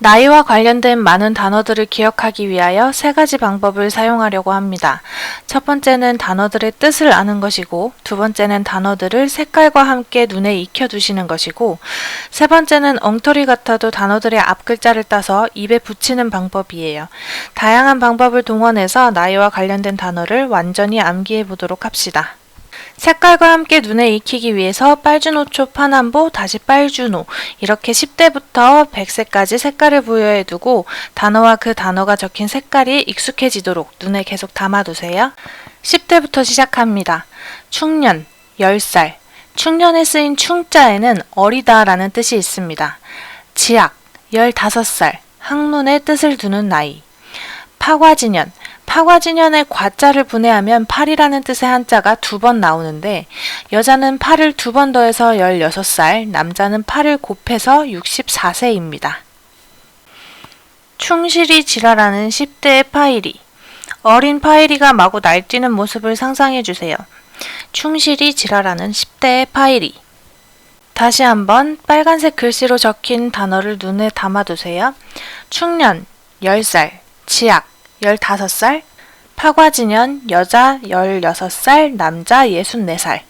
나이와 관련된 많은 단어들을 기억하기 위하여 세 가지 방법을 사용하려고 합니다. 첫 번째는 단어들의 뜻을 아는 것이고, 두 번째는 단어들을 색깔과 함께 눈에 익혀두시는 것이고, 세 번째는 엉터리 같아도 단어들의 앞 글자를 따서 입에 붙이는 방법이에요. 다양한 방법을 동원해서 나이와 관련된 단어를 완전히 암기해 보도록 합시다. 색깔과 함께 눈에 익히기 위해서 빨주노초 파남보 다시 빨주노 이렇게 10대부터 100세까지 색깔을 부여해 두고 단어와 그 단어가 적힌 색깔이 익숙해지도록 눈에 계속 담아두세요. 10대부터 시작합니다. 충년, 10살. 충년에 쓰인 충자에는 어리다라는 뜻이 있습니다. 지학, 15살. 학문의 뜻을 두는 나이. 파과진년, 파과진년에 과자를 분해하면 팔이라는 뜻의 한자가 두 번 나오는데 여자는 팔을 두 번 더해서 16살, 남자는 팔을 곱해서 64세입니다. 충실히 지랄하는 10대의 파이리. 어린 파이리가 마구 날뛰는 모습을 상상해 주세요. 충실히 지랄하는 10대의 파이리. 다시 한번 빨간색 글씨로 적힌 단어를 눈에 담아두세요. 충년, 10살, 지학, 15살, 파과진년 여자 16살, 남자 64살.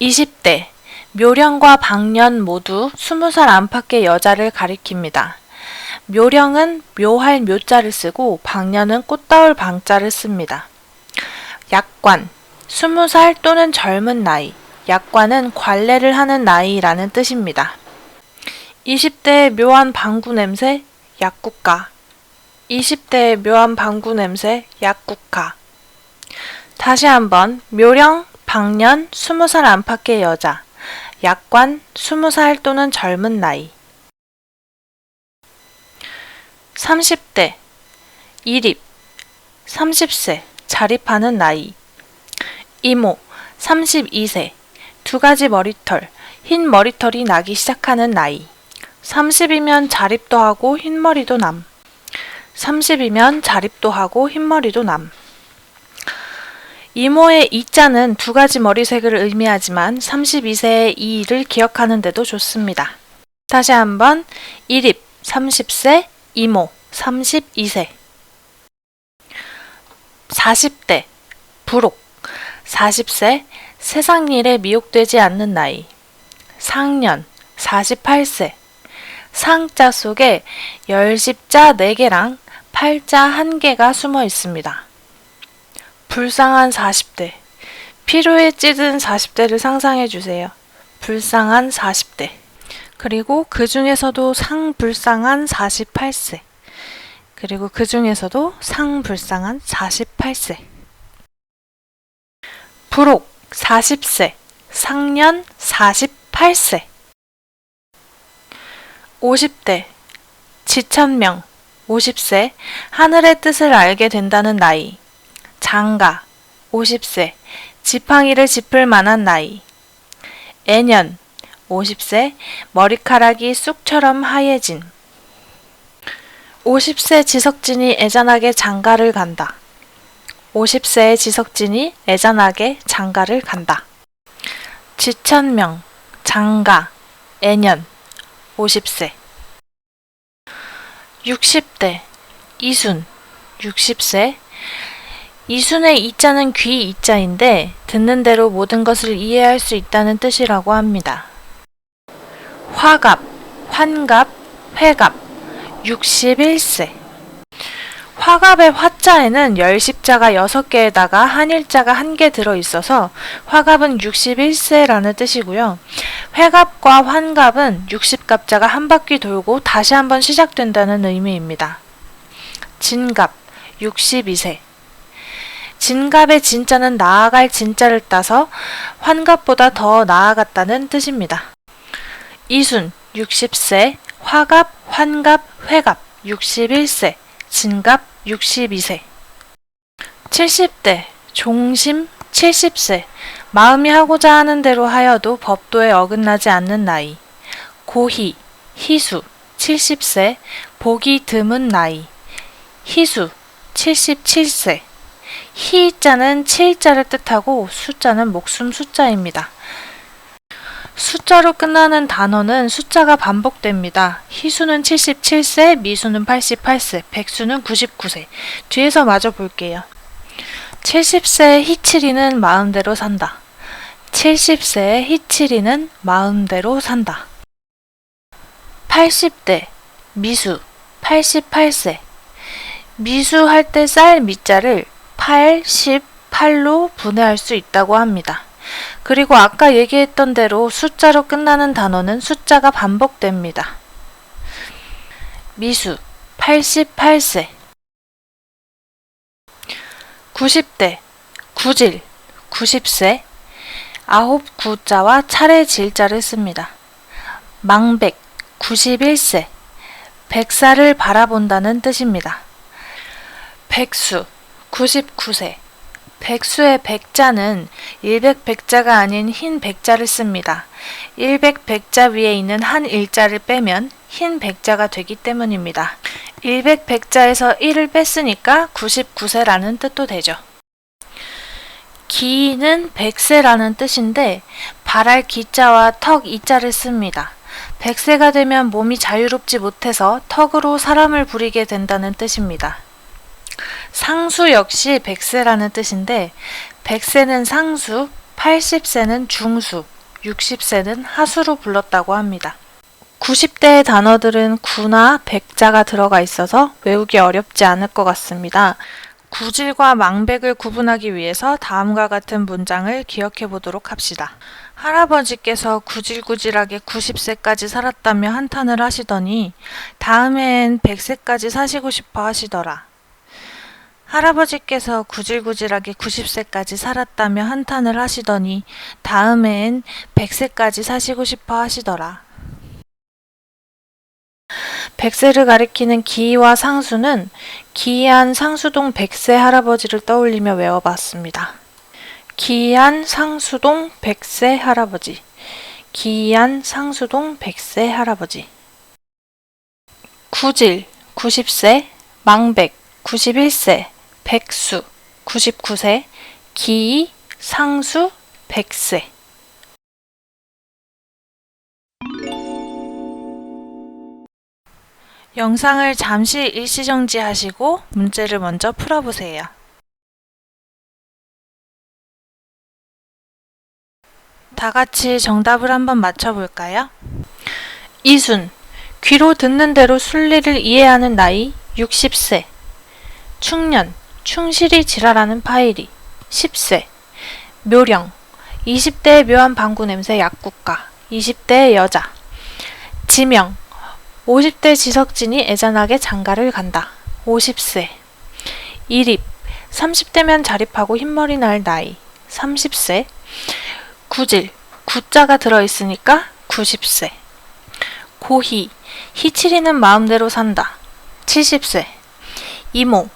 20대 묘령과 방년 모두 20살 안팎의 여자를 가리킵니다. 묘령은 묘할 묘자를 쓰고 방년은 꽃다울 방자를 씁니다. 약관 20살 또는 젊은 나이 약관은 관례를 하는 나이라는 뜻입니다. 20대의 묘한 방구 냄새 약국가. 20대의 묘한 방구 냄새 약국가. 다시 한번 묘령 방년 20살 안팎의 여자. 약관 20살 또는 젊은 나이. 30대 이립. 30세 자립하는 나이. 이모 32세. 두 가지 머리털 흰 머리털이 나기 시작하는 나이 30이면 자립도 하고 흰머리도 남. 30이면 자립도 하고 흰머리도 남. 이모의 이자는 두 가지 머리색을 의미하지만 32세의 이를 기억하는 데도 좋습니다. 다시 한번 이립 30세, 이모 32세. 40대 부록 40세 세상 일에 미혹되지 않는 나이. 상년 48세 상자 속에 열십자 4개랑 팔자 1개가 숨어 있습니다. 불쌍한 40대. 피로에 찌든 40대를 상상해 주세요. 불쌍한 40대. 그리고 그 중에서도 상불쌍한 48세. 그리고 그 중에서도 상불쌍한 48세. 부록 40세. 상년 48세. 50대 지천명 50세 하늘의 뜻을 알게 된다는 나이 장가 50세 지팡이를 짚을 만한 나이 애년 50세 머리카락이 쑥처럼 하얘진 50세 지석진이 애잔하게 장가를 간다. 50세의 지석진이 애잔하게 장가를 간다. 지천명, 장가, 애년 50세. 60대. 이순. 60세. 이순의 이자는 귀 이자인데 듣는 대로 모든 것을 이해할 수 있다는 뜻이라고 합니다. 화갑, 환갑, 회갑. 61세. 화갑의 화자에는 열십자가 6개에다가 한일자가 1개 들어있어서 화갑은 61세라는 뜻이고요. 회갑과 환갑은 60갑자가 한 바퀴 돌고 다시 한번 시작된다는 의미입니다. 진갑 62세. 진갑의 진자는 나아갈 진자를 따서 환갑보다 더 나아갔다는 뜻입니다. 이순 60세, 화갑, 환갑, 회갑 61세, 진갑 62세. 70대. 종심 70세 마음이 하고자 하는 대로 하여도 법도에 어긋나지 않는 나이 고희 희수 70세 보기 드문 나이 희수 77세 희자는 7자를 뜻하고 숫자는 목숨 숫자입니다. 숫자로 끝나는 단어는 숫자가 반복됩니다. 희수는 77세, 미수는 88세, 백수는 99세. 뒤에서 마저 볼게요. 70세 희칠이는 마음대로 산다. 70세 희칠이는 마음대로 산다. 80대 미수 88세 미수 할 때 쌀 미자를 8, 10, 8로 분해할 수 있다고 합니다. 그리고 아까 얘기했던 대로 숫자로 끝나는 단어는 숫자가 반복됩니다. 미수 88세 90대 구질 90세 아홉 구자와 차례 질자를 씁니다. 망백 91세 백사를 바라본다는 뜻입니다. 백수 99세 백수의 백자는 일백 백자가 아닌 흰 백자를 씁니다. 일백 백자 위에 있는 한 일자를 빼면 흰 백자가 되기 때문입니다. 일백 백자에서 1을 뺐으니까 99세라는 뜻도 되죠. 기는 백세라는 뜻인데 발할 기자와 턱 이자를 씁니다. 백세가 되면 몸이 자유롭지 못해서 턱으로 사람을 부리게 된다는 뜻입니다. 상수 역시 백세라는 뜻인데 백세는 상수, 80세는 중수, 60세는 하수로 불렀다고 합니다. 90대의 단어들은 구나 백자가 들어가 있어서 외우기 어렵지 않을 것 같습니다. 구질과 망백을 구분하기 위해서 다음과 같은 문장을 기억해 보도록 합시다. 할아버지께서 구질구질하게 90세까지 살았다며 한탄을 하시더니 다음엔 100세까지 사시고 싶어 하시더라. 할아버지께서 구질구질하게 90세까지 살았다며 한탄을 하시더니 다음엔 100세까지 사시고 싶어 하시더라. 백세를 가리키는 기와 상수는 기이한 상수동 백세 할아버지를 떠올리며 외워봤습니다. 기이한 상수동 백세 할아버지. 기이한 상수동 백세 할아버지. 구질 90세, 망백 91세, 백수 99세, 기이, 상수, 백세. 영상을 잠시 일시정지하시고 문제를 먼저 풀어보세요. 다 같이 정답을 한번 맞춰볼까요? 이순, 귀로 듣는 대로 순리를 이해하는 나이 60세. 충년, 충실히 지랄하는 파이리 10세. 묘령, 20대의 묘한 방구 냄새 약국가 20대의 여자. 지명, 50대 지석진이 애잔하게 장가를 간다. 50세. 이립. 30대면 자립하고 흰머리 날 나이. 30세. 구질. 구자가 들어있으니까 90세. 고희. 희칠이는 마음대로 산다. 70세. 이모.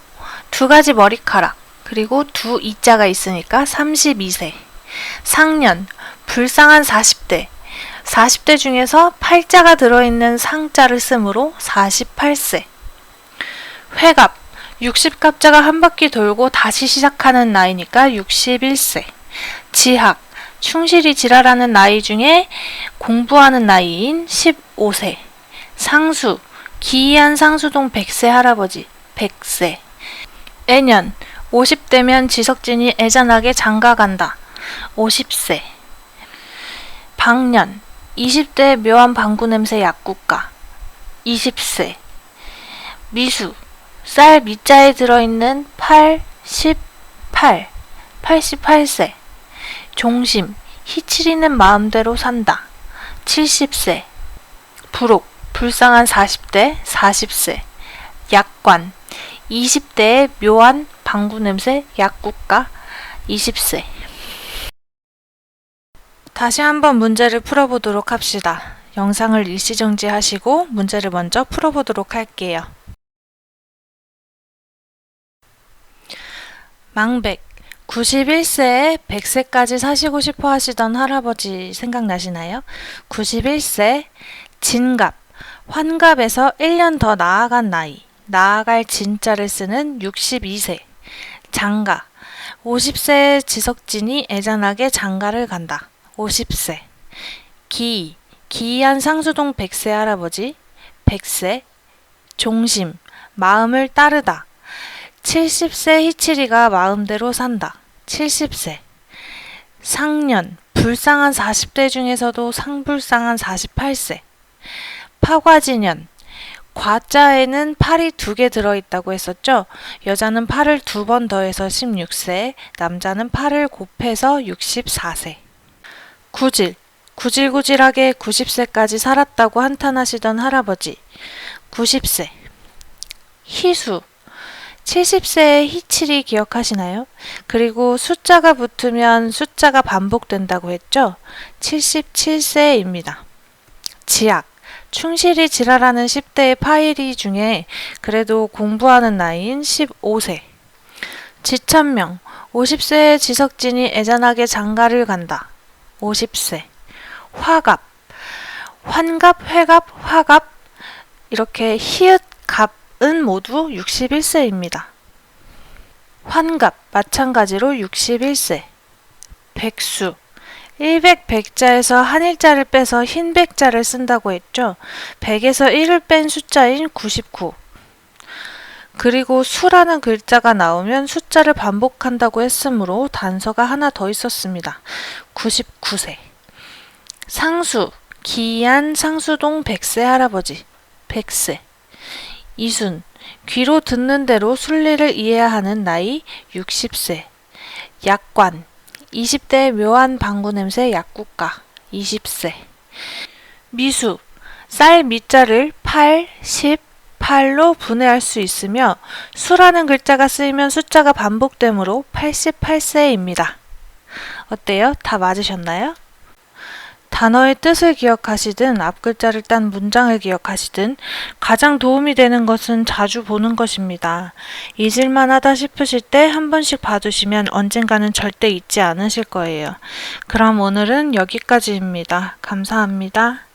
두 가지 머리카락. 그리고 두 이자가 있으니까 32세. 상년. 불쌍한 40대. 40대 중에서 팔자가 들어있는 상자를 쓰므로 48세. 회갑, 60갑자가 한 바퀴 돌고 다시 시작하는 나이니까 61세. 지학, 충실히 지랄하는 나이 중에 공부하는 나이인 15세. 상수, 기이한 상수동 100세 할아버지, 100세. 애년, 50대면 지석진이 애잔하게 장가간다, 50세. 방년, 20대 묘한 방구 냄새 약국가. 20세 미수. 쌀 밑자에 들어있는 8, 18 88세. 종심. 희치리는 마음대로 산다. 70세 부록. 불쌍한 40대 40세 약관. 20대의 묘한 방구 냄새 약국가. 20세 다시 한번 문제를 풀어보도록 합시다. 영상을 일시정지하시고 문제를 먼저 풀어보도록 할게요. 망백 91세에 100세까지 사시고 싶어 하시던 할아버지 생각나시나요? 91세 진갑 환갑에서 1년 더 나아간 나이 나아갈 진자를 쓰는 62세 장가 50세 지석진이 애잔하게 장가를 간다. 50세. 기, 기이한 상수동 백세 할아버지, 백세, 종심, 마음을 따르다. 70세 희칠이가 마음대로 산다. 70세. 상년, 불쌍한 40대 중에서도 상불쌍한 48세. 파과진년, 과자에는 팔이 두 개 들어있다고 했었죠? 여자는 팔을 두 번 더해서 16세, 남자는 팔을 곱해서 64세. 구질, 구질구질하게 90세까지 살았다고 한탄하시던 할아버지, 90세. 희수, 70세의 희칠이 기억하시나요? 그리고 숫자가 붙으면 숫자가 반복된다고 했죠? 77세입니다. 지약, 충실히 지랄하는 10대의 파이리 중에 그래도 공부하는 나이인 15세. 지천명, 50세의 지석진이 애잔하게 장가를 간다. 50세. 화갑, 환갑, 회갑, 화갑, 이렇게 히읗, 갑은 모두 61세입니다. 환갑, 마찬가지로 61세. 백수, 100, 백자에서 한일자를 빼서 흰 백자를 쓴다고 했죠. 100에서 1을 뺀 숫자인 99. 그리고 수라는 글자가 나오면 숫자를 반복한다고 했으므로 단서가 하나 더 있었습니다. 99세. 상수, 기이한 상수동 백세 할아버지, 백세. 이순, 귀로 듣는 대로 순리를 이해야 하는 나이 60세. 약관, 20대의 묘한 방구 냄새 약국가 20세. 미수, 쌀 미자를 8, 10, 8로 분해할 수 있으며 수라는 글자가 쓰이면 숫자가 반복되므로 88세입니다. 어때요? 다 맞으셨나요? 단어의 뜻을 기억하시든 앞 글자를 딴 문장을 기억하시든 가장 도움이 되는 것은 자주 보는 것입니다. 잊을만 하다 싶으실 때 한 번씩 봐두시면 언젠가는 절대 잊지 않으실 거예요. 그럼 오늘은 여기까지입니다. 감사합니다.